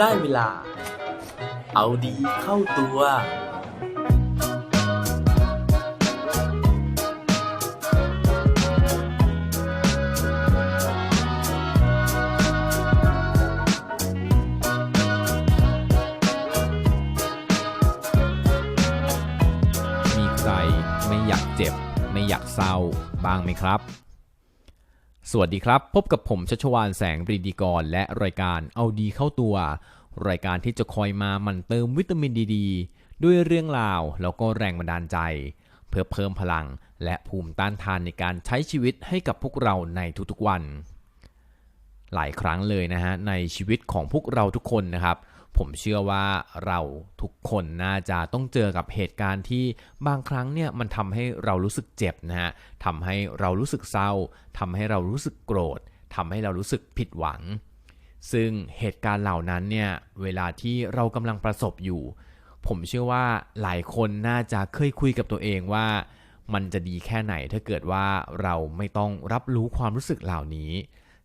ได้เวลา เอาดีเข้าตัว มีใครไม่อยากเจ็บ ไม่อยากเศร้าบ้างไหมครับ วัสดีครับ พบกับผมชัชวานแสงปรีดีกร และรายการเอาดีเข้าตัว รายการที่จะคอยมาหมันเติมวิตามินดีดด้วยเรื่องราวแล้วก็แรงบันดาลใจ เพื่อเพิ่มพลังและภูมิต้านทานในการใช้ชีวิตให้กับพวกเราในทุกๆวัน หลายครั้งเลยนะฮะในชีวิตของพวกเราทุกคนนะครับ ผมเชื่อว่าเราทุกคนน่าจะต้องเจอกับเหตุการณ์ที่บางครั้งเนี่ยมันทำให้เรารู้สึกเจ็บนะฮะทำให้เรารู้สึกเศร้าทำให้เรารู้สึกโกรธทำให้เรารู้สึกผิดหวัง ซึ่งเหตุการณ์เหล่านั้นเนี่ยเวลาที่เรากำลังประสบอยู่ ผมเชื่อว่าหลายคนน่าจะเคยคุยกับตัวเองว่ามันจะดีแค่ไหนถ้าเกิดว่าเราไม่ต้องรับรู้ความรู้สึกเหล่านี้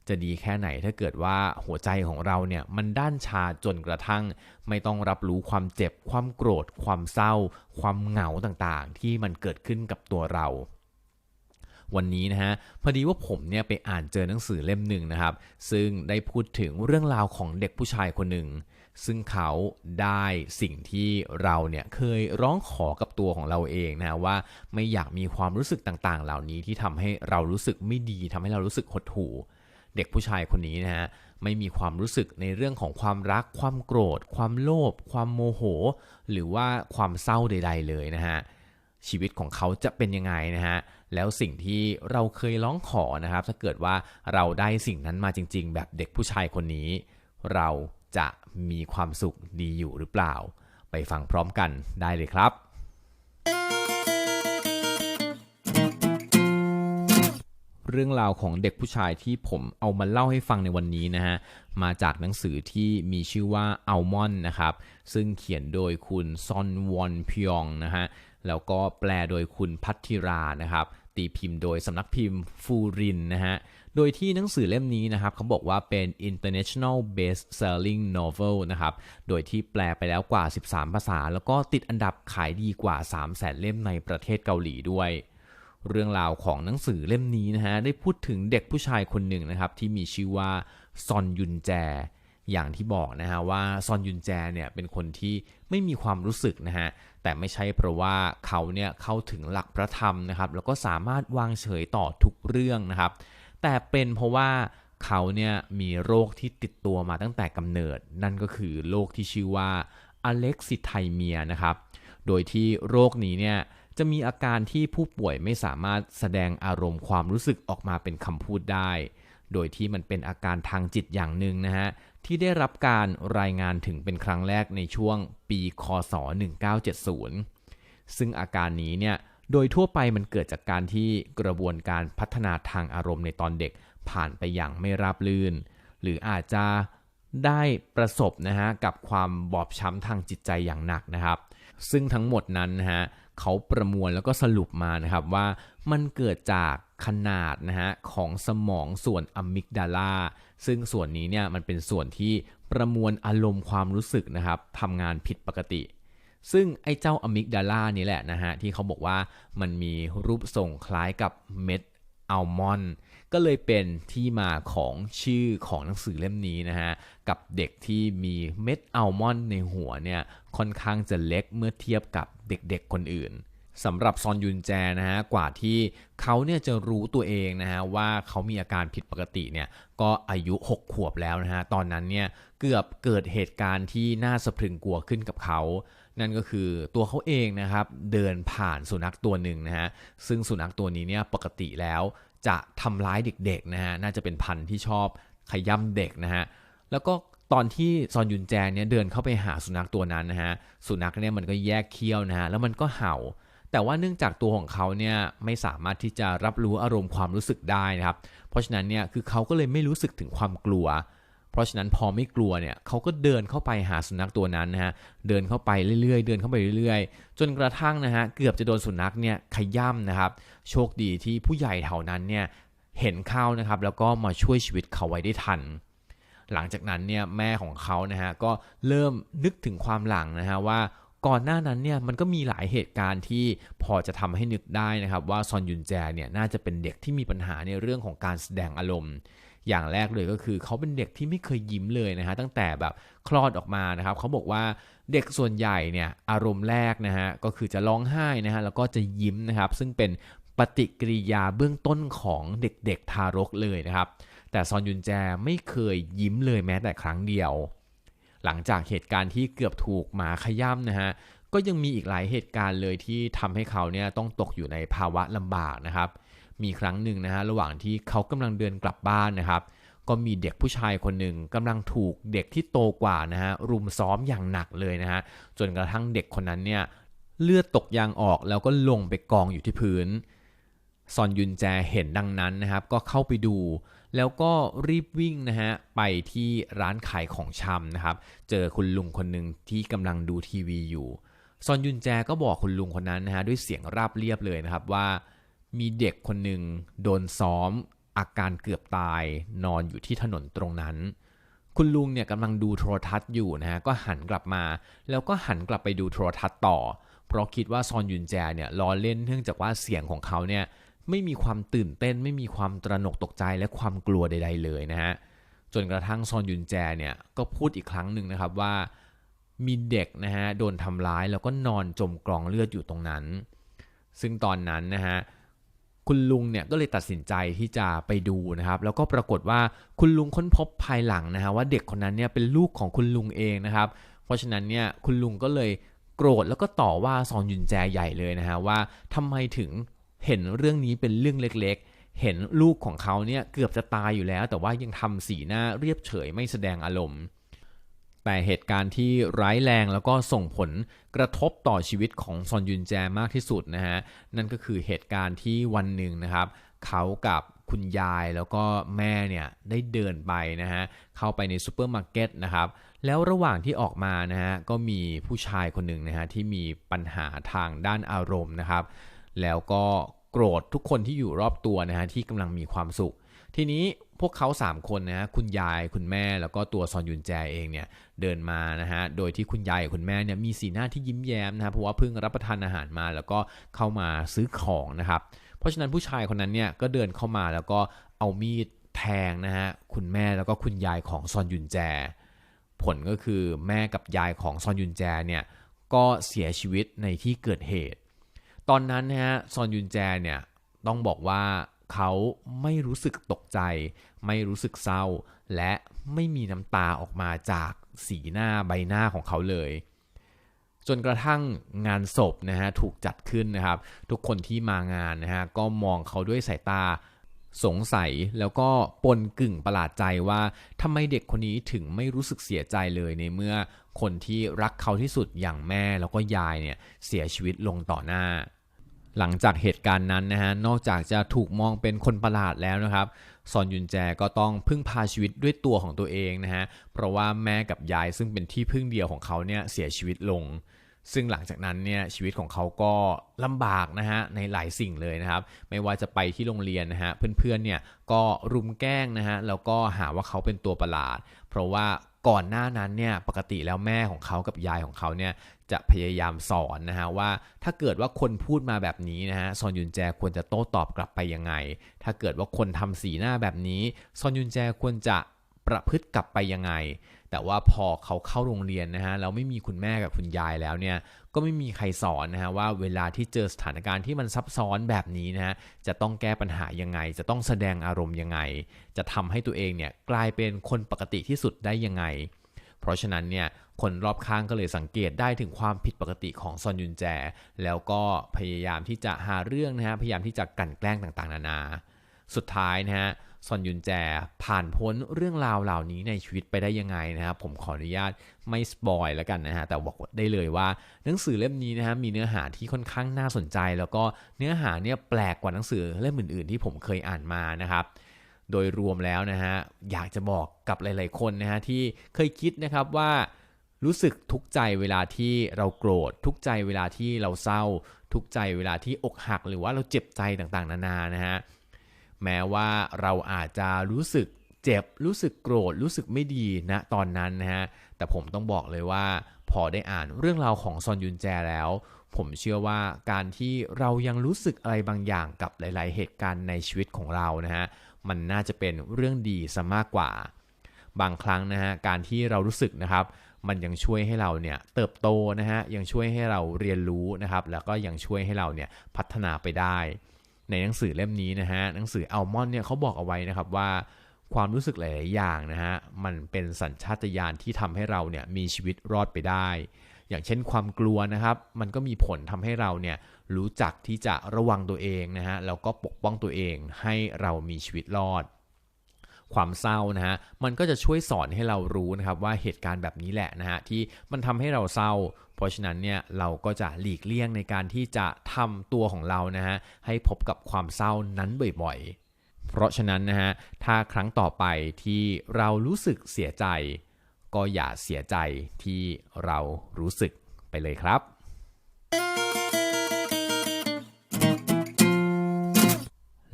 จะดีแค่ไหนถ้าเกิดว่าหัวใจของเราเนี่ยมันด้านชาจนกระทั่ง ไม่ต้องรับรู้ความเจ็บ ความโกรธ ความเศร้า ความเหงาต่างๆ ที่มันเกิดขึ้นกับตัวเรา วันนี้นะฮะพอดีว่าผมเนี่ยไปอ่านเจอหนังสือเล่มหนึ่งนะครับ ซึ่งได้พูดถึงเรื่องราวของเด็กผู้ชายคนหนึ่งซึ่งเขาได้สิ่งที่เราเนี่ยเคยร้องขอกับตัวของเราเองนะว่าไม่อยากมีความรู้สึกต่างๆ เหล่านี้ที่ทำให้เรารู้สึกไม่ดีทำให้เรารู้สึกหดหู่ เด็กผู้ชายคนนี้นะฮะไม่มีความรู้สึกในเรื่องของความรัก ความโกรธ ความโลภความโมโห หรือว่าความเศร้าใด ๆ เลยนะฮะชีวิตของเขาจะเป็นยังไงนะฮะแล้วสิ่งที่เราเคยร้องขอนะครับถ้าเกิดว่าเราได้สิ่งนั้นมาจริง ๆ แบบเด็กผู้ชายคนนี้ เราจะมีความสุขดีอยู่หรือเปล่า ไปฟังพร้อมกันได้เลยครับ เรื่องราวของเด็กผู้ชายที่ผมเอามาเล่าให้ฟังในวันนี้นะฮะ มาจากหนังสือที่มีชื่อว่าอัลมอนนะครับ ซึ่งเขียนโดยคุณซอนวอนพยองนะฮะ แล้วก็แปลโดยคุณพัทธิรานะครับ ตีพิมพ์โดยสำนักพิมพ์ฟูรินนะฮะ โดยที่หนังสือเล่มนี้นะครับเขาบอกว่าเป็น international best selling novel นะครับ โดยที่แปลไปแล้วกว่า 13 ภาษา แล้วก็ติดอันดับขายดีกว่า 3 0 0แสนเล่มในประเทศเกาหลีด้วย เรื่องราวของหนังสือเล่มนี้นะฮะได้พูดถึงเด็กผู้ชายคนหนึ่งนะครับที่มีชื่อว่าซอนยุนแจ อย่างที่บอกนะฮะว่าซอนยุนแจเนี่ยเป็นคนที่ไม่มีความรู้สึกนะฮะแต่ไม่ใช่เพราะว่าเขาเนี่ยเข้าถึงหลักพระธรรมนะครับแล้วก็สามารถวางเฉยต่อทุกเรื่องนะครับแต่เป็นเพราะว่าเขาเนี่ยมีโรคที่ติดตัวมาตั้งแต่กำเนิด นั่นก็คือโรคที่ชื่อว่าอเล็กซิไทเมียนะครับโดยที่โรคนี้เนี่ย จะมีอาการที่ผู้ป่วยไม่สามารถแสดงอารมณ์ความรู้สึกออกมาเป็นคำพูดได้ โดยที่มันเป็นอาการทางจิตอย่างหนึ่งนะฮะ ที่ได้รับการรายงานถึงเป็นครั้งแรกในช่วงปีคศ 1970 ซึ่งอาการนี้เนี่ยโดยทั่วไปมันเกิดจากการที่กระบวนการพัฒนาทางอารมณ์ในตอนเด็กผ่านไปอย่างไม่ราบรื่น หรืออาจจะได้ประสบนะฮะกับความบอบช้ำทางจิตใจอย่างหนักนะครับ ซึ่งทั้งหมดนั้นนะฮะ เขาประมวลแล้วก็สรุปมานะครับว่ามันเกิดจากขนาดนะฮะของสมองส่วนอะมิกดาลาซึ่งส่วนนี้เนี่ยมันเป็นส่วนที่ประมวลอารมณ์ความรู้สึกนะครับทำงานผิดปกติ ซึ่งไอ้เจ้าอะมิกดาลานี่แหละนะฮะที่เขาบอกว่ามันมีรูปทรงคล้ายกับเม็ด อัลมอนด์ก็เลยเป็นที่มาของชื่อของหนังสือเล่มนี้นะฮะ กับเด็กที่มีเม็ดอัลมอนด์ในหัวเนี่ย ค่อนข้างจะเล็กเมื่อเทียบกับเด็กๆคนอื่นสำหรับซอนยุนแจนะฮะ กว่าที่เขาเนี่ยจะรู้ตัวเองนะฮะ ว่าเขามีอาการผิดปกติเนี่ย ก็อายุ 6 ขวบแล้วนะฮะ ตอนนั้นเนี่ย เกือบเกิดเหตุการณ์ที่น่าสะพรึงกลัวขึ้นกับเขา นั่นก็คือตัวเขาเองนะครับเดินผ่านสุนัขตัวหนึ่งนะฮะซึ่งสุนัขตัวนี้เนี่ยปกติแล้วจะทำร้ายเด็กๆนะฮะน่าจะเป็นพันธุ์ที่ชอบขย้ำเด็กนะฮะแล้วก็ตอนที่ซอนยุนแจเนี่ยเดินเข้าไปหาสุนัขตัวนั้นนะฮะสุนัขเนี่ยมันก็แยกเคี้ยวนะฮะแล้วมันก็เห่า แต่ว่าเนื่องจากตัวของเขาเนี่ยไม่สามารถที่จะรับรู้อารมณ์ความรู้สึกได้นะครับ เพราะฉะนั้นเนี่ยคือเขาก็เลยไม่รู้สึกถึงความกลัว เพราะฉะนั้นพอไม่กลัวเนี่ยเขาก็เดินเข้าไปหาสุนัขตัวนั้นนะฮะเดินเข้าไปเรื่อยๆ เดินเข้าไปเรื่อยๆ จนกระทั่งนะฮะเกือบจะโดนสุนัขเนี่ยขย่ำนะครับโชคดีที่ผู้ใหญ่แถวนั้นเนี่ยเห็นเข้านะครับแล้วก็มาช่วยชีวิตเขาไว้ได้ทัน หลังจากนั้นเนี่ยแม่ของเขานะฮะก็เริ่มนึกถึงความหลังนะฮะว่าก่อนหน้านั้นเนี่ยมันก็มีหลายเหตุการณ์ที่พอจะทำให้นึกได้นะครับว่าซอนยุนแจเนี่ยน่าจะเป็นเด็กที่มีปัญหาในเรื่องของการแสดงอารมณ์ อย่างแรกเลยก็คือเขาเป็นเด็กที่ไม่เคยยิ้มเลยนะฮะตั้งแต่แบบคลอดออกมานะครับเขาบอกว่าเด็กส่วนใหญ่เนี่ยอารมณ์แรกนะฮะก็คือจะร้องไห้นะฮะแล้วก็จะยิ้มนะครับซึ่งเป็นปฏิกิริยาเบื้องต้นของเด็กๆทารกเลยนะครับ แต่ซอนยุนแจไม่เคยยิ้มเลยแม้แต่ครั้งเดียว หลังจากเหตุการณ์ที่เกือบถูกหมาขย้ำนะฮะก็ยังมีอีกหลายเหตุการณ์เลยที่ทำให้เขาเนี่ยต้องตกอยู่ในภาวะลำบากนะครับ มีครั้งหนึ่งนะฮะระหว่างที่เขากำลังเดินกลับบ้านนะครับ ก็มีเด็กผู้ชายคนหนึ่งกำลังถูกเด็กที่โตกว่านะฮะรุมซ้อมอย่างหนักเลยนะฮะจนกระทั่งเด็กคนนั้นเนี่ยเลือดตกยางออกแล้วก็ลงไปกองอยู่ที่พื้นซอนยุนแจเห็นดังนั้นนะครับก็เข้าไปดู แล้วก็รีบวิ่งนะฮะไปที่ร้านขายของชำนะครับ เจอคุณลุงคนหนึ่งที่กำลังดูทีวีอยู่ซอนยุนแจก็บอกคุณลุงคนนั้นนะฮะด้วยเสียงราบเรียบเลยนะครับว่า มีเด็กคนหนึ่งโดนซ้อม อาการเกือบตายนอนอยู่ที่ถนนตรงนั้น คุณลุงเนี่ยกำลังดูโทรทัศน์อยู่นะฮะก็หันกลับมา แล้วก็หันกลับไปดูโทรทัศน์ต่อ เพราะคิดว่าซอนยุนแจเนี่ยล้อเล่นเนื่องจากว่าเสียงของเขาเนี่ยไม่มีความตื่นเต้น ไม่มีความตระหนกตกใจและความกลัวใด ๆ เลยนะฮะจนกระทั่งซอนยุนแจเนี่ยก็พูดอีกครั้งหนึ่งนะครับว่ามีเด็กนะฮะโดนทำร้ายแล้วก็นอนจมกองเลือดอยู่ตรงนั้น ซึ่งตอนนั้นนะฮะ คุณลุงเนี่ยก็เลยตัดสินใจที่จะไปดูนะครับ แล้วก็ปรากฏว่าคุณลุงค้นพบภายหลังนะฮะว่าเด็กคนนั้นเนี่ยเป็นลูกของคุณลุงเองนะครับ เพราะฉะนั้นเนี่ยคุณลุงก็เลยโกรธแล้วก็ต่อว่าซองยุนแจใหญ่เลยนะฮะว่าทำไมถึงเห็นเรื่องนี้เป็นเรื่องเล็กๆ เห็นลูกของเขาเนี่ยเกือบจะตายอยู่แล้ว แต่ว่ายังทำสีหน้าเรียบเฉยไม่แสดงอารมณ์ แต่เหตุการณ์ที่ร้ายแรงแล้วก็ส่งผลกระทบต่อชีวิตของซอนยุนแจมากที่สุดนะฮะนั่นก็คือเหตุการณ์ที่วันหนึ่งนะครับ เขากับคุณยายแล้วก็แม่เนี่ยได้เดินไปนะฮะเข้าไปในซูเปอร์มาร์เก็ตนะครับแล้วระหว่างที่ออกมานะฮะก็มีผู้ชายคนหนึ่งนะฮะที่มีปัญหาทางด้านอารมณ์นะครับ แล้วก็โกรธทุกคนที่อยู่รอบตัวนะฮะที่กำลังมีความสุข ทีนี้ พวกเขา 3 คนนะฮะคุณยายคุณแม่แล้วก็ตัวซอนยุนแจเองเนี่ยเดินมานะฮะโดยที่คุณยายกับคุณแม่เนี่ยมีสีหน้าที่ยิ้มแย้มนะฮะเพราะว่าเพิ่งรับประทานอาหารมาแล้วก็เข้ามาซื้อของนะครับเพราะฉะนั้นผู้ชายคนนั้นเนี่ยก็เดินเข้ามาแล้วก็เอามีดแทงนะฮะคุณแม่แล้วก็คุณยายของซอนยุนแจ ผลก็คือแม่กับยายของซอนยุนแจเนี่ยก็เสียชีวิตในที่เกิดเหตุ ตอนนั้นนะฮะซอนยุนแจเนี่ยต้องบอกว่า เขาไม่รู้สึกตกใจ ไม่รู้สึกเศร้า และไม่มีน้ำตาออกมาจากสีหน้าใบหน้าของเขาเลย จนกระทั่งงานศพนะฮะถูกจัดขึ้นนะครับ ทุกคนที่มางานนะฮะก็มองเขาด้วยสายตาสงสัยแล้วก็ปนกึ่งประหลาดใจว่าทำไมเด็กคนนี้ถึงไม่รู้สึกเสียใจเลยในเมื่อคนที่รักเขาที่สุดอย่างแม่แล้วก็ยายเนี่ยเสียชีวิตลงต่อหน้า หลังจากเหตุการณ์นั้นนะฮะนอกจากจะถูกมองเป็นคนประหลาดแล้วนะครับซอนยุนแจก็ต้องพึ่งพาชีวิตด้วยตัวของตัวเองนะฮะเพราะว่าแม่กับยายซึ่งเป็นที่พึ่งเดียวของเขาเนี่ยเสียชีวิตลง ซึ่งหลังจากนั้นเนี่ยชีวิตของเขาก็ลำบากนะฮะในหลายสิ่งเลยนะครับ ไม่ว่าจะไปที่โรงเรียนนะฮะเพื่อนๆเนี่ยก็รุมแกล้งนะฮะแล้วก็หาว่าเขาเป็นตัวประหลาด เพราะว่า ก่อนหน้านั้นเนี่ยปกติแล้วแม่ของเขากับยายของเขาเนี่ยจะพยายามสอนนะฮะว่าถ้าเกิดว่าคนพูดมาแบบนี้นะฮะซอนยุนแจควรจะโต้ตอบกลับไปยังไง ถ้าเกิดว่าคนทำสีหน้าแบบนี้ ซอนยุนแจควรจะ ประพฤติกลับไปยังไง แต่ว่าพอเขาเข้าโรงเรียนนะฮะแล้วไม่มีคุณแม่กับคุณยายแล้วเนี่ยก็ไม่มีใครสอนนะฮะว่าเวลาที่เจอสถานการณ์ที่มันซับซ้อนแบบนี้นะฮะจะต้องแก้ปัญหายังไง จะต้องแสดงอารมณ์ยังไง จะทำให้ตัวเองเนี่ยกลายเป็นคนปกติที่สุดได้ยังไง เพราะฉะนั้นเนี่ยคนรอบข้างก็เลยสังเกตได้ถึงความผิดปกติของซอนยุนแจ แล้วก็พยายามที่จะหาเรื่องนะฮะพยายามที่จะกลั่นแกล้งต่างๆ นานา สุดท้ายนะฮะ ซอนยุนแจผ่านพ้นเรื่องราวเหล่านี้ในชีวิตไปได้ยังไงนะครับผมขออนุญาตไม่สปอยแล้วกันนะฮะแต่บอกได้เลยว่าหนังสือเล่มนี้นะฮะมีเนื้อหาที่ค่อนข้างน่าสนใจ แล้วก็เนื้อหาเนี่ยแปลกกว่าหนังสือเล่มอื่นๆ ที่ผมเคยอ่านมานะครับโดยรวมแล้วนะฮะอยากจะบอกกับหลาย ๆ คนนะฮะที่เคยคิดนะครับว่ารู้สึกทุกใจเวลาที่เราโกรธ ทุกใจเวลาที่เราเศร้า ทุกใจเวลาที่อกหัก หรือว่าเราเจ็บใจต่างๆ นานานะฮะ แม้ว่าเราอาจจะรู้สึกเจ็บรู้สึกโกรธรู้สึกไม่ดีณตอนนั้นนะฮะแต่ผมต้องบอกเลยว่า พอได้อ่านเรื่องราวของซอนยุนแจแล้ว ผมเชื่อว่าการที่เรายังรู้สึกอะไรบางอย่างกับหลาย ๆ เหตุการณ์ในชีวิตของเรานะฮะมันน่าจะเป็นเรื่องดีซะมากกว่า บางครั้งนะฮะการที่เรารู้สึกนะครับ มันยังช่วยให้เราเนี่ยเติบโตนะฮะยังช่วยให้เราเรียนรู้นะครับ แล้วก็ยังช่วยให้เราเนี่ยพัฒนาไปได้ ในหนังสือเล่มนี้นะฮะหนังสืออัลมอนเนี่ยเขาบอกเอาไว้นะครับว่าความรู้สึกหลาย ๆ อย่างนะฮะมันเป็นสัญชาตญาณที่ทำให้เราเนี่ยมีชีวิตรอดไปได้ อย่างเช่นความกลัวนะครับ มันก็มีผลทำให้เราเนี่ยรู้จักที่จะระวังตัวเองนะฮะแล้วก็ปกป้องตัวเองให้เรามีชีวิตรอด ความเศร้านะฮะมันก็จะช่วยสอนให้เรารู้นะครับว่าเหตุการณ์แบบนี้แหละนะฮะที่มันทำให้เราเศร้า ราะฉะนั้นเนี่ยเราก็จะหลีกเลี่ยงในการที่จะทำตัวของเรานะฮะให้พบกับความเศร้านั้นบ่อยๆ เพราะฉะนั้นนะฮะถ้าครั้งต่อไปที่เรารู้สึกเสียใจ ก็อย่าเสียใจที่เรารู้สึกไปเลยครับ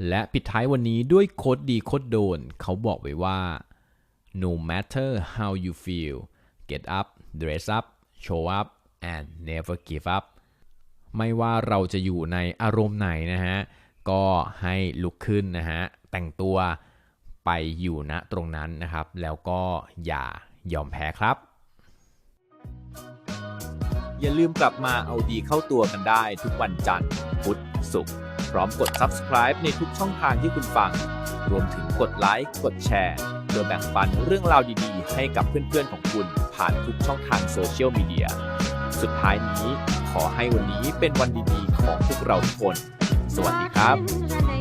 และปิดท้ายวันนี้ด้วยโคดดีโคดโดน เขาบอกไว้ว่า no matter how you feel get up dress up show up and never give up ไม่ว่าเราจะอยู่ในอารมณ์ไหนนะฮะ ก็ให้ลุกขึ้นนะฮะ แต่งตัวไปอยู่ณตรงนั้นนะครับ แล้วก็อย่ายอมแพ้ครับ อย่าลืมกลับมาเอาดีเข้าตัวกันได้ทุกวันจันทร์พุธศุกร์พร้อมกด subscribe ในทุกช่องทางที่คุณฟัง รวมถึงกดไลค์ กดแชร์เพื่อแบ่งปันเรื่องราวดีๆ ให้กับเพื่อนๆของคุณผ่านทุกช่องทางโซเชียลมีเดีย สุดท้ายนี้ ขอให้วันนี้เป็นวันดีๆของพวกเราทุกคน สวัสดีครับ